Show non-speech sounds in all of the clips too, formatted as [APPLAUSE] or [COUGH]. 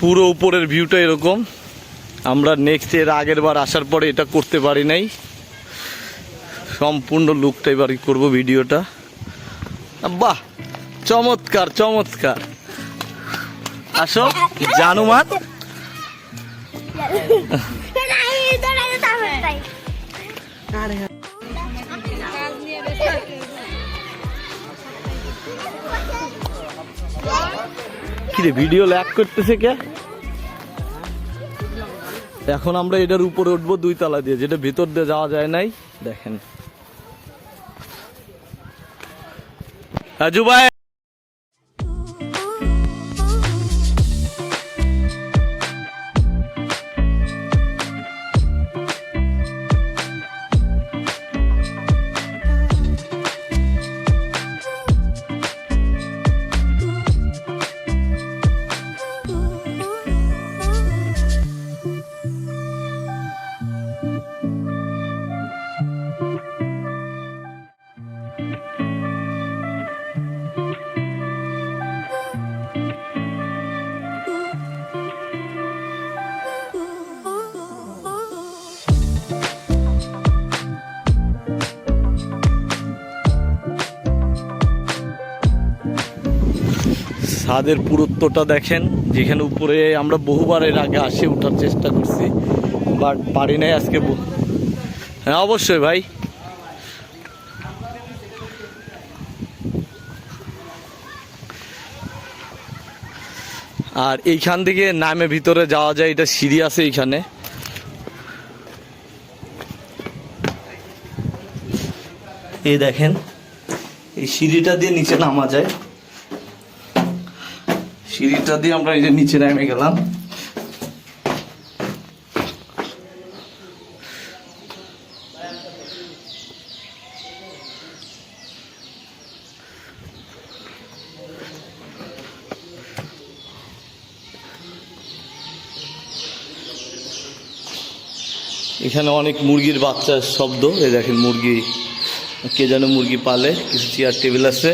পুরো উপরের ভিউটা এরকম। আমরা নেক্সট এর আগের বার আসার পরে এটা করতে পারি নাই। সম্পূর্ণ লুকটা এবার করব ভিডিওটা। বাহ চমৎকার চমৎকার। আসো জানুমান। [LAUGHS] [LAUGHS] কিরে ভিডিও ল্যাক করতেছে কে? এখন আমরা এটার উপরে উঠবো দুই তালা দিয়ে, যেটা ভিতর দিয়ে যাওয়া যায় নাই। দেখেন। রাজু ছাদের পুরুত্বটা দেখেন, যেখানে উপরে আমরা বহুবার এর আগে আসে ওঠার চেষ্টা করছি, বাট পারি নাই আজকে হ্যাঁ অবশ্যই ভাই। আর এইখান থেকে নামে ভিতরে যাওয়া যায়, এটা সিঁড়ি আছে এইখানে। এই দেখেন, এই সিঁড়িটা দিয়ে নিচে নামা যায়। সিঁড়িটা দিয়ে আমরা এই যে নিচে নেমে গেলাম। এখানে অনেক মুরগির বাচ্চার শব্দ। এই দেখেন মুরগি, কে যেন মুরগি পালে, কিছু চেয়ার টেবিল আছে।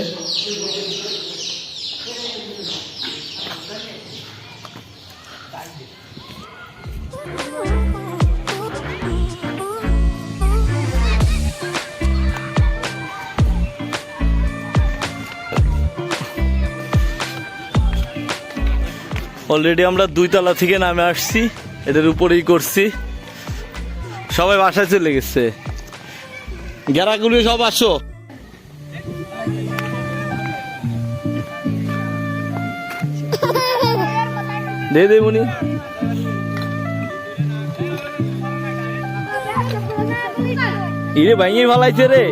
অলরেডি আমরা দুই তলা থেকে নামে আসছি। এদের উপরেই করছি। সবাই বাসায় চলে গেছে। গ্যারাগুলি সব আসো। দে ইরে ভাঙিয়ে ভালাইছে রে।